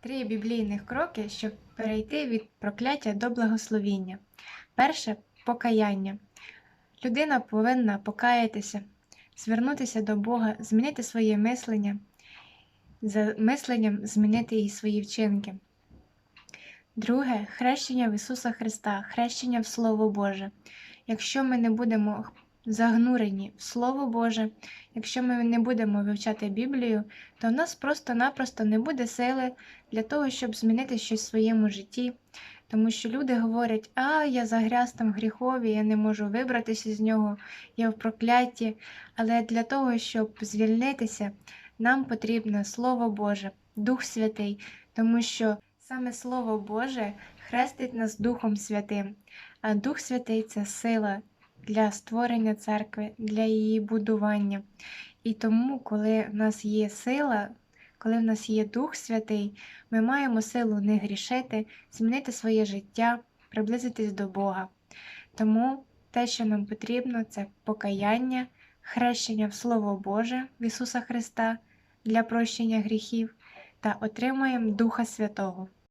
Три біблійних кроки, щоб перейти від прокляття до благословіння. Перше покаяння. Людина повинна покаятися, звернутися до Бога, змінити своє мислення, за мисленням змінити і свої вчинки. Друге хрещення в Ісуса Христа, хрещення в Слово Боже. Якщо ми не будемо загнурені в Слово Боже, якщо ми не будемо вивчати Біблію, то в нас просто-напросто не буде сили для того, щоб змінити щось в своєму житті. Тому що люди говорять, а я загряз там в гріхові, я не можу вибратися з нього, я в прокляті. Але для того, щоб звільнитися, нам потрібно Слово Боже, Дух Святий, тому що саме Слово Боже хрестить нас Духом Святим, а Дух Святий це сила для створення церкви, для її будування. І тому, коли в нас є сила, коли в нас є Дух Святий, ми маємо силу не грішити, змінити своє життя, приблизитись до Бога. Тому те, що нам потрібно, це покаяння, хрещення в Слово Боже в Ісуса Христа для прощення гріхів та отримуємо Духа Святого.